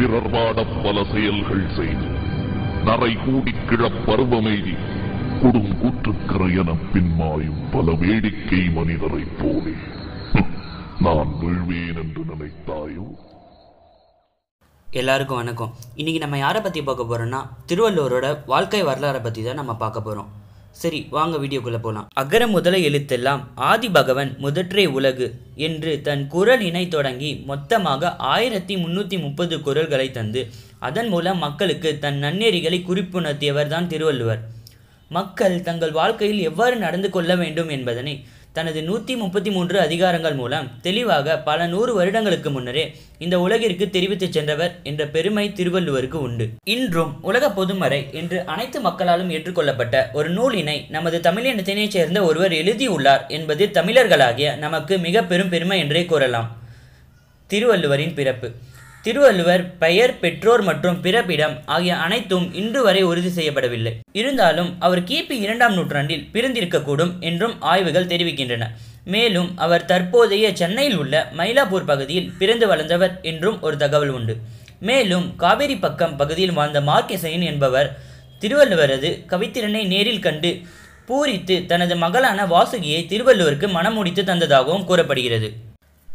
பிறர் வாடப் பல செயல்கள் செய்து நரை கூடி கிழப் குடும் கொடுங்கூற்றுக்கரை எனப் பின்மாயும் பல வேடிக்கை மனிதரைப் போலே. நான் வீழ்வேன் என்று நினைத்தாயோ? எல்லாருக்கும் வணக்கம். இன்னைக்கு நம்ம யாரை பற்றி பார்க்க போகிறோம்னா திருவள்ளுவரோட வாழ்க்கை வரலாறை பற்றி தான் நம்ம பார்க்க போகிறோம் சரி வாங்க வீடியோக்குள்ளே போகலாம் அகர முதல எழுத்தெல்லாம் ஆதி பகவன் முதற்றே உலகு என்று தன் குரலினை தொடங்கி மொத்தமாக ஆயிரத்தி முன்னூற்றி முப்பது குரல்களை தந்து அதன் மூலம் மக்களுக்கு தன் நன்னெறிகளை குறிப்புணர்த்தியவர் தான் திருவள்ளுவர். மக்கள் தங்கள் வாழ்க்கையில் எவ்வாறு நடந்து கொள்ள வேண்டும் என்பதனை தனது நூற்றி முப்பத்தி மூன்று அதிகாரங்கள் மூலம் தெளிவாக பல நூறு வருடங்களுக்கு முன்னரே இந்த உலகிற்கு தெரிவித்துச் சென்றவர் என்ற பெருமை திருவள்ளுவருக்கு உண்டு. இன்றும் உலக பொதுமறை என்று அனைத்து மக்களாலும் ஏற்றுக்கொள்ளப்பட்ட ஒரு நூலினை நமது தமிழினத்தினைச் சேர்ந்த ஒருவர் எழுதியுள்ளார் என்பது தமிழர்களாகிய நமக்கு மிக பெரும் பெருமை என்றே கூறலாம். திருவள்ளுவரின் பிறப்பு. திருவள்ளுவர் பெயர் பெற்றோர் மற்றும் பிறப்பிடம் ஆகிய அனைத்தும் இன்று வரை உறுதி செய்யப்படவில்லை. இருந்தாலும் அவர் கிபி இரண்டாம் நூற்றாண்டில் பிறந்திருக்கக்கூடும் என்றும் ஆய்வுகள் தெரிவிக்கின்றன. மேலும் அவர் தற்போதைய சென்னையில் உள்ள மயிலாப்பூர் பகுதியில் பிறந்து வளர்ந்தவர் என்றும் ஒரு தகவல் உண்டு. மேலும் காவேரி பக்கம் பகுதியில் வாழ்ந்த மார்க்கெசையன் என்பவர் திருவள்ளுவரது கவித்திறனை நேரில் கண்டு பூரித்து தனது மகளான வாசுகியை திருவள்ளுவருக்கு மணமுடித்து தந்ததாகவும் கூறப்படுகிறது.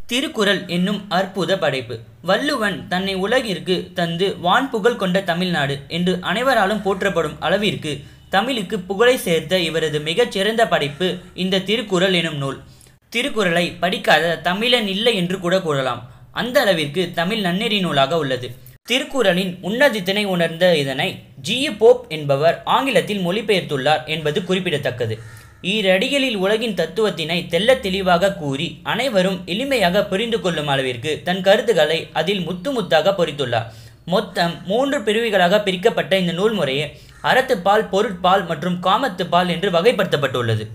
திருக்குறள் என்னும் அற்புத படைப்பு. வள்ளுவன் தன்னை உலகிற்கு தந்து வான் புகழ் கொண்ட தமிழ்நாடு என்று அனைவராலும் போற்றப்படும் அளவிற்கு தமிழுக்கு புகழை சேர்த்த இவரது மிகச்சிறந்த படைப்பு இந்த திருக்குறள் எனும் நூல். திருக்குறளை படிக்காத தமிழன் இல்லை என்று கூட கூறலாம். அந்த அளவிற்கு தமிழ் நன்னெறி நூலாக உள்ளது. திருக்குறளின் உன்னதத்தினை உணர்ந்த இதனை ஜி. போப் என்பவர் ஆங்கிலத்தில் மொழிபெயர்த்துள்ளார் என்பது குறிப்பிடத்தக்கது. ஈரடிகளில் உலகின் தத்துவத்தினை தெல்ல தெளிவாக கூறி அனைவரும் எளிமையாக புரிந்து கொள்ளும் அளவிற்கு தன் கருத்துக்களை அதில் முத்து முத்தாக பொறித்துள்ளார். மொத்தம் மூன்று பிரிவுகளாக பிரிக்கப்பட்ட இந்த நூல் முறையே அறத்துப்பால் பொருட்பால் மற்றும் காமத்துப்பால் என்று வகைப்படுத்தப்பட்டுள்ளது.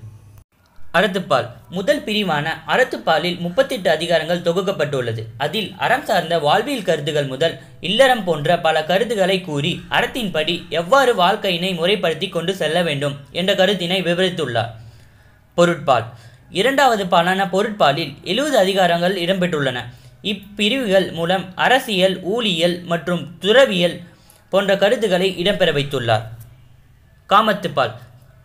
அறத்துப்பால். முதல் பிரிவான அறத்துப்பாலில் முப்பத்தெட்டு அதிகாரங்கள் தொகுக்கப்பட்டுள்ளது. அதில் அறம் சார்ந்த வாழ்வியல் கருத்துகள் முதல் இல்லறம் போன்ற பல கருத்துக்களை கூறி அறத்தின்படி எவ்வாறு வாழ்க்கையினை முறைப்படுத்தி கொண்டு செல்ல வேண்டும் என்ற கருத்தினை விவரித்துள்ளார். பொருட்பால். இரண்டாவது பாலான பொருட்பாலில் எழுபது அதிகாரங்கள் இடம்பெற்றுள்ளன. இப்பிரிவுகள் மூலம் அரசியல் ஊழியல் மற்றும் துறவியல் போன்ற கருத்துக்களை இடம்பெற வைத்துள்ளார். காமத்துப்பால்.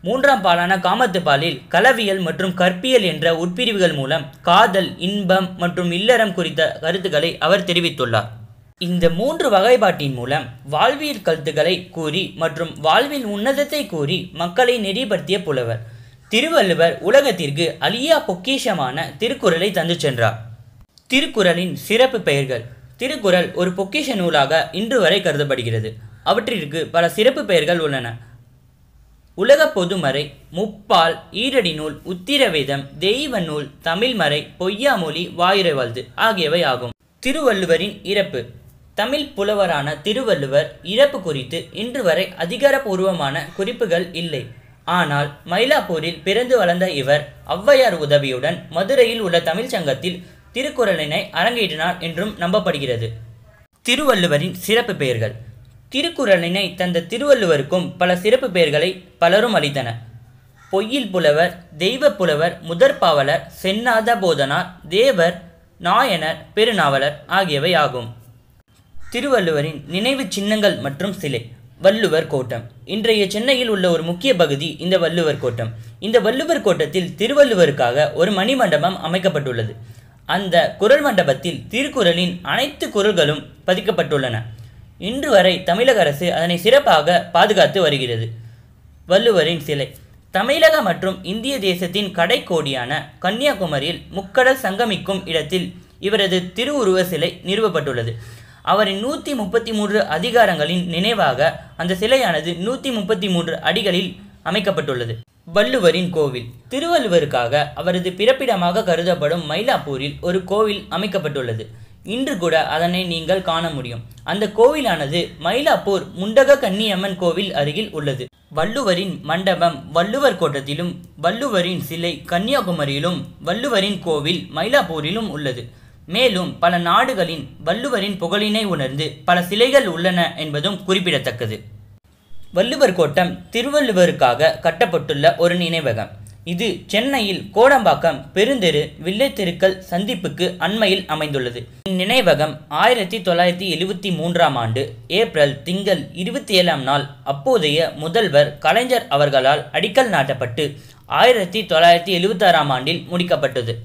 மூன்றாம் பாலான காமத்துப்பாலில் களவியல் மற்றும் கற்பியல் என்ற உட்பிரிவுகள் மூலம் காதல் இன்பம் மற்றும் இல்லறம் குறித்த கருத்துக்களை அவர் தெரிவித்துள்ளார். இந்த மூன்று வகைப்பாட்டின் மூலம் வாழ்வியல் கருத்துக்களை கூறி மற்றும் வாழ்வில் உன்னதத்தை கூறி மக்களை நெறிப்படுத்திய புலவர். திருவள்ளுவர் உலகத்திற்கு அழியா பொக்கிஷமான திருக்குறளை தந்து சென்றார். திருக்குறளின் சிறப்பு பெயர்கள். திருக்குறள் ஒரு பொக்கிஷ நூலாக இன்று வரை கருதப்படுகிறது. அவற்றிற்கு பல சிறப்பு பெயர்கள் உள்ளன. உலக பொதுமறை முப்பால் ஈரடி நூல் உத்திரவேதம் தெய்வ நூல் தமிழ்மறை பொய்யாமொழி வாயுரைவாழ்து ஆகியவை ஆகும். திருவள்ளுவரின் இறப்பு. தமிழ் புலவரான திருவள்ளுவர் இறப்பு குறித்து இன்று வரை அதிகாரப்பூர்வமான குறிப்புகள் இல்லை. ஆனால் மயிலாப்பூரில் பிறந்து வளர்ந்த இவர் ஔவையார் உதவியுடன் மதுரையில் உள்ள தமிழ்ச் சங்கத்தில் திருக்குறளினை அரங்கேற்றினார் என்றும் நம்பப்படுகிறது. திருவள்ளுவரின் சிறப்பு பெயர்கள். திருக்குறளினை தந்த திருவள்ளுவருக்கும் பல சிறப்பு பெயர்களை பலரும் அளித்தனர் பொய்யில் புலவர் தெய்வ புலவர் முதற்பாவலர் சென்னாத போதனார் தேவர் நாயனர் பெருநாவலர் ஆகியவை ஆகும். திருவள்ளுவரின் நினைவு சின்னங்கள் மற்றும் சிலை. வள்ளுவர் கோட்டம். இன்றைய சென்னையில் உள்ள ஒரு முக்கிய பகுதி இந்த வள்ளுவர் கோட்டம். இந்த வள்ளுவர் கோட்டத்தில் திருவள்ளுவருக்காக ஒரு மணிமண்டபம் அமைக்கப்பட்டுள்ளது. அந்த குரல் மண்டபத்தில் திருக்குறளின் அனைத்து குரல்களும் பதிக்கப்பட்டுள்ளன. இன்று வரை தமிழக அரசு அதனை சிறப்பாக பாதுகாத்து வருகிறது. வள்ளுவரின் சிலை. தமிழக மற்றும் இந்திய தேசத்தின் கடைக்கோடியான கன்னியாகுமரியில் முக்கடல் சங்கமிக்கும் இடத்தில் இவரது திருவுருவ சிலை நிறுவப்பட்டுள்ளது. அவரின் நூற்றி முப்பத்தி மூன்று அதிகாரங்களின் நினைவாக அந்த சிலையானது நூற்றி முப்பத்தி மூன்று அடிகளில் அமைக்கப்பட்டுள்ளது. வள்ளுவரின் கோவில். திருவள்ளுவருக்காக அவரது பிறப்பிடமாக கருதப்படும் மயிலாப்பூரில் ஒரு கோவில் அமைக்கப்பட்டுள்ளது. இன்று கூட அதனை நீங்கள் காண முடியும். அந்த கோவிலானது மயிலாப்பூர் முண்டக கன்னியம்மன் கோவில் அருகில் உள்ளது. வள்ளுவரின் மண்டபம் வள்ளுவர் கோட்டத்திலும் வள்ளுவரின் சிலை கன்னியாகுமரியிலும் வள்ளுவரின் கோவில் மயிலாப்பூரிலும் உள்ளது. மேலும் பல நாடுகளின் வள்ளுவரின் புகழினை உணர்ந்து பல சிலைகள் உள்ளன என்பதும் குறிப்பிடத்தக்கது. வள்ளுவர் கோட்டம் திருவள்ளுவருக்காக கட்டப்பட்டுள்ள ஒரு நினைவகம். இது சென்னையில் கோடம்பாக்கம் பெருந்தெரு வில்லைத்தெருக்கள் சந்திப்புக்கு அண்மையில் அமைந்துள்ளது. இந்நினைவகம் ஆயிரத்தி தொள்ளாயிரத்தி எழுவத்தி மூன்றாம் ஆண்டு ஏப்ரல் திங்கள் இருபத்தி ஏழாம் நாள் அப்போதைய முதல்வர் கலைஞர் அவர்களால் அடிக்கல் நாட்டப்பட்டு ஆயிரத்தி தொள்ளாயிரத்தி எழுவத்தாறாம் ஆண்டில் முடிக்கப்பட்டது.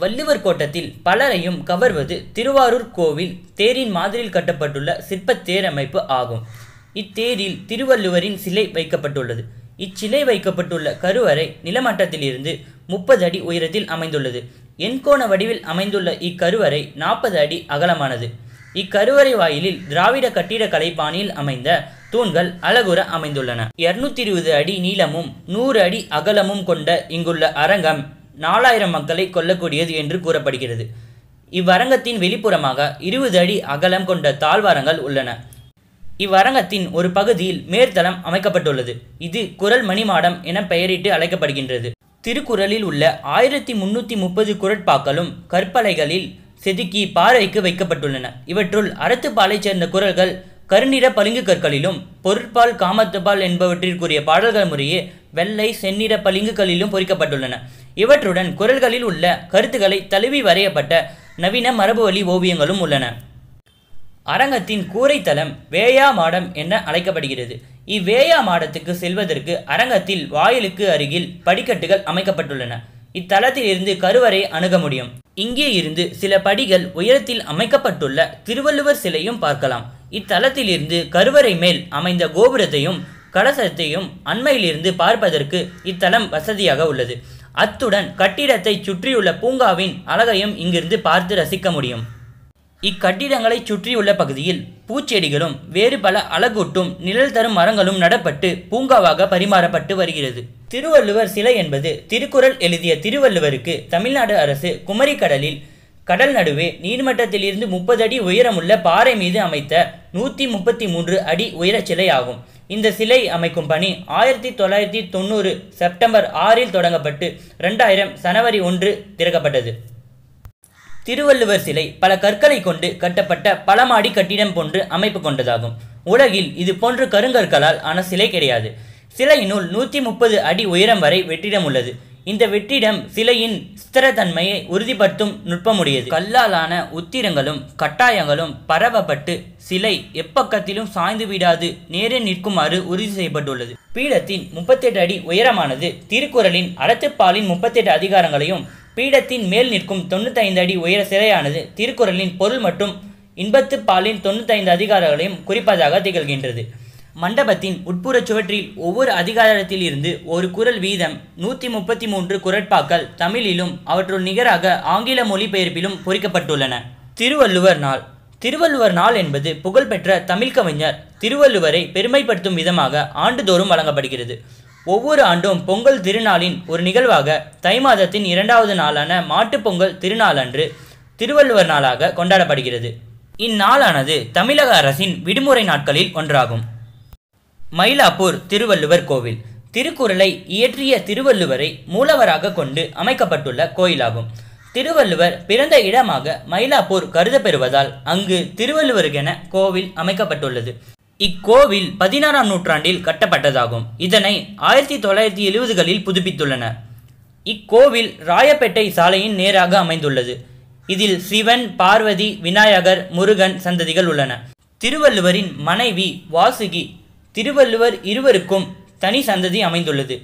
வள்ளுவர் கோட்டத்தில் பலரையும் கவர்வது திருவாரூர் கோவில் தேரின் மாதிரியில் கட்டப்பட்டுள்ள சிற்பத் தேரமைப்பு ஆகும். இத்தேரில் திருவள்ளுவரின் சிலை வைக்கப்பட்டுள்ளது. இச்சிலை வைக்கப்பட்டுள்ள கருவறை நிலமட்டத்திலிருந்து முப்பது அடி உயரத்தில் அமைந்துள்ளது. எண்கோண வடிவில் அமைந்துள்ள இக்கருவறை நாற்பது அடி அகலமானது. இக்கருவறை வாயிலில் திராவிட கட்டிடக்கலை பாணியில் அமைந்த தூண்கள் அழகுற அமைந்துள்ளன. இருநூத்தி இருபது அடி நீளமும் நூறு அடி அகலமும் கொண்ட இங்குள்ள அரங்கம் நாலாயிரம் மக்களை கொல்லக்கூடியது என்று கூறப்படுகிறது. இவ்வரங்கத்தின் வெளிப்புறமாக இருபது அடி அகலம் கொண்ட தாழ்வாரங்கள் உள்ளன. இவ்வரங்கத்தின் ஒரு பகுதியில் மேற்தளம் அமைக்கப்பட்டுள்ளது. இது குரல் மணிமாடம் என பெயரிட்டு அழைக்கப்படுகின்றது. திருக்குறளில் உள்ள ஆயிரத்தி முன்னூற்றி முப்பது குரட்பாக்களும் கற்பலைகளில் செதுக்கி பார்வைக்கு வைக்கப்பட்டுள்ளன. இவற்றுள் அறத்துப்பாலை சேர்ந்த குரல்கள் கருநிற பளிங்கு கற்களிலும் பொருட்பால் காமத்துப்பால் என்பவற்றிற்குரிய பாடல்கள் முறையே வெள்ளை செந்நிற பளிங்குகளிலும் பொறிக்கப்பட்டுள்ளன. இவற்றுடன் குரல்களில் உள்ள கருத்துக்களை தழுவி வரையப்பட்ட நவீன மரபுவழி ஓவியங்களும் உள்ளன. அரங்கத்தின் கூரைத்தலம் வேயா மாடம் என அழைக்கப்படுகிறது. இவ்வேயா மாடத்துக்கு செல்வதற்கு அரங்கத்தில் வாயிலுக்கு அருகில் படிக்கட்டுகள் அமைக்கப்பட்டுள்ளன. இத்தலத்தில் இருந்து கருவறை அணுக முடியும். இங்கே இருந்து சில படிகள் உயரத்தில் அமைக்கப்பட்டுள்ள திருவள்ளுவர் சிலையும் பார்க்கலாம். இத்தலத்தில் இருந்து கருவறை மேல் அமைந்த கோபுரத்தையும் கலசத்தையும் அண்மையிலிருந்து பார்ப்பதற்கு இத்தலம் வசதியாக உள்ளது. அத்துடன் கட்டிடத்தை சுற்றியுள்ள பூங்காவின் அழகையும் இங்கிருந்து பார்த்து ரசிக்க முடியும். இக்கட்டிடங்களை சுற்றியுள்ள பகுதியில் பூச்செடிகளும் வேறு பல அழகூட்டும் நிழல் தரும் மரங்களும் நடப்பட்டு பூங்காவாக பரிமாறப்பட்டு வருகிறது. திருவள்ளுவர் சிலை என்பது திருக்குறள் எழுதிய திருவள்ளுவருக்கு தமிழ்நாடு அரசு குமரிக்கடலில் கடல் நடுவே நீர்மட்டத்திலிருந்து முப்பது அடி உயரமுள்ள பாறை மீது அமைத்த நூற்றி முப்பத்தி மூன்று அடி உயர சிலை ஆகும் இந்த சிலை அமைக்கும் பணி ஆயிரத்தி தொள்ளாயிரத்தி தொண்ணூறு செப்டம்பர் ஆறில் தொடங்கப்பட்டு ரெண்டாயிரம் சனவரி ஒன்று திறக்கப்பட்டது. திருவள்ளுவர் சிலை பல கற்களை கொண்டு கட்டப்பட்ட பலமாடி கட்டிடம் போன்று அமைப்பு கொண்டதாகும். உலகில் இது போன்று கருங்கற்களால் ஆன சிலை கிடையாது. சிலையினுள் நூற்றி முப்பது அடி உயரம் வரை வெற்றிடம் உள்ளது. இந்த வெற்றிடம் சிலையின் ஸ்திரத்தன்மையை உறுதிப்படுத்தும் நுட்பமுடையது. கல்லாலான உத்திரங்களும் கட்டாயங்களும் பரவப்பட்டு சிலை எப்பக்கத்திலும் சாய்ந்து விடாது நேரே நிற்குமாறு உறுதி செய்யப்பட்டுள்ளது. பீடத்தின் முப்பத்தெட்டு அடி உயரமானது திருக்குறளின் அறத்துப்பாலின் முப்பத்தெட்டு அதிகாரங்களையும் பீடத்தின் மேல் நிற்கும் தொண்ணூத்தைந்து அடி உயர சிலையானது திருக்குறளின் பொருள் மற்றும் இன்பத்து பாலின் தொண்ணூத்தைந்து அதிகாரங்களையும் குறிப்பதாக திகழ்கின்றது. மண்டபத்தின் உட்புறச் சுவற்றில் ஒவ்வொரு அதிகாரத்தில் இருந்து ஒரு குரல் வீதம் நூற்றி முப்பத்தி மூன்று குரட்பாக்கள் தமிழிலும் அவற்றுள் நிகராக ஆங்கில மொழிபெயர்ப்பிலும் பொறிக்கப்பட்டுள்ளன. திருவள்ளுவர் நாள். திருவள்ளுவர் நாள் என்பது புகழ்பெற்ற தமிழ் கவிஞர் திருவள்ளுவரை பெருமைப்படுத்தும் விதமாக ஆண்டுதோறும் வழங்கப்படுகிறது. ஒவ்வொரு ஆண்டும் பொங்கல் திருநாளின் ஒரு நிகழ்வாக தை மாதத்தின் இரண்டாவது நாளான மாட்டுப் பொங்கல் திருநாளன்று திருவள்ளுவர் நாளாக கொண்டாடப்படுகிறது. இந்நாளானது தமிழக அரசின் விடுமுறை நாட்களில் ஒன்றாகும். மயிலாப்பூர் திருவள்ளுவர் கோவில். திருக்குறளை இயற்றிய திருவள்ளுவரை மூலவராக கொண்டு அமைக்கப்பட்டுள்ள கோயிலாகும். திருவள்ளுவர் பிறந்த இடமாக மயிலாப்பூர் கருதப்பெறுவதால் அங்கு திருவள்ளுவருக்கென கோவில் அமைக்கப்பட்டுள்ளது. இக்கோவில் பதினாறாம் நூற்றாண்டில் கட்டப்பட்டதாகும். இதனை ஆயிரத்தி தொள்ளாயிரத்தி எழுபதுகளில் புதுப்பித்துள்ளனர் இக்கோவில் ராயப்பேட்டை சாலையின் நேராக அமைந்துள்ளது. இதில் சிவன் பார்வதி விநாயகர் முருகன் சந்ததிகள் உள்ளன. திருவள்ளுவரின் மனைவி வாசுகி திருவள்ளுவர் இருவருக்கும் தனி சந்ததி அமைந்துள்ளது.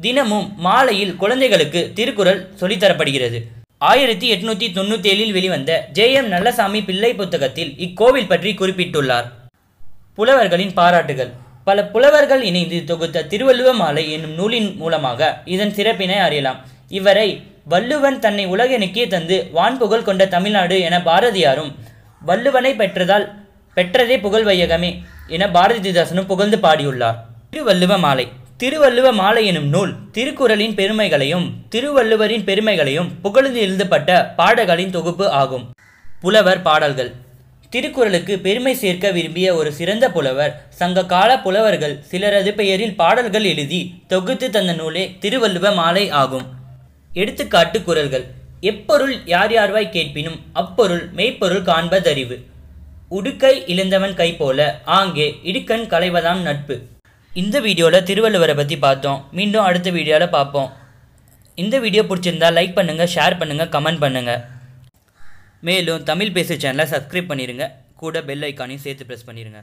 தினமும் மாலையில் குழந்தைகளுக்கு திருக்குறள் சொல்லித்தரப்படுகிறது. ஆயிரத்தி எட்நூத்தி தொண்ணூத்தி ஏழில் வெளிவந்த ஜே. எம். நல்லசாமி பிள்ளை புத்தகத்தில் இக்கோவில் பற்றி குறிப்பிட்டுள்ளார். புலவர்களின் பாராட்டுகள். பல புலவர்கள் இணைந்து தொகுத்த திருவள்ளுவ மாலை என்னும் நூலின் மூலமாக இதன் சிறப்பினை அறியலாம். இவரை வள்ளுவன் தன்னை உலகெனுக்கே தந்து வான்புகழ் கொண்ட தமிழ்நாடு என பாரதியாரும் வள்ளுவனை பெற்றதால் பெற்றதே புகழ் வையகமே என பாரதிதாசனும் புகழ்ந்து பாடியுள்ளார். திருவள்ளுவ மாலை. திருவள்ளுவ மாலை எனும் நூல் திருக்குறளின் பெருமைகளையும் திருவள்ளுவரின் பெருமைகளையும் புகழ்ந்து எழுதப்பட்ட பாடல்களின் தொகுப்பு ஆகும். புலவர் பாடல்கள். திருக்குறளுக்கு பெருமை சேர்க்க விரும்பிய ஒரு சிறந்த புலவர் சங்க கால புலவர்கள் சிலரது பெயரில் பாடல்கள் எழுதி தொகுத்து தந்த நூலே திருவள்ளுவ மாலை ஆகும். எடுத்துக்காட்டு குரல்கள் எப்பொருள் யார் யார்வாய் கேட்பினும் அப்பொருள் மெய்ப்பொருள் காண்பதறிவு. உடுக்கை இழந்தவன் கை போல ஆங்கே இடுக்கண் களைவதாம் நட்பு. இந்த வீடியோவில் திருவள்ளுவரை பற்றி பார்த்தோம். மீண்டும் அடுத்த வீடியோவில் பார்ப்போம். இந்த வீடியோ பிடிச்சிருந்தா லைக் பண்ணுங்கள் ஷேர் பண்ணுங்கள் கமெண்ட் பண்ணுங்கள் மேலும் தமிழ் பேசு சேனலை சப்ஸ்கிரைப் பண்ணிடுங்க கூட பெல் ஐக்கானையும் சேர்த்து ப்ரெஸ் பண்ணிடுங்க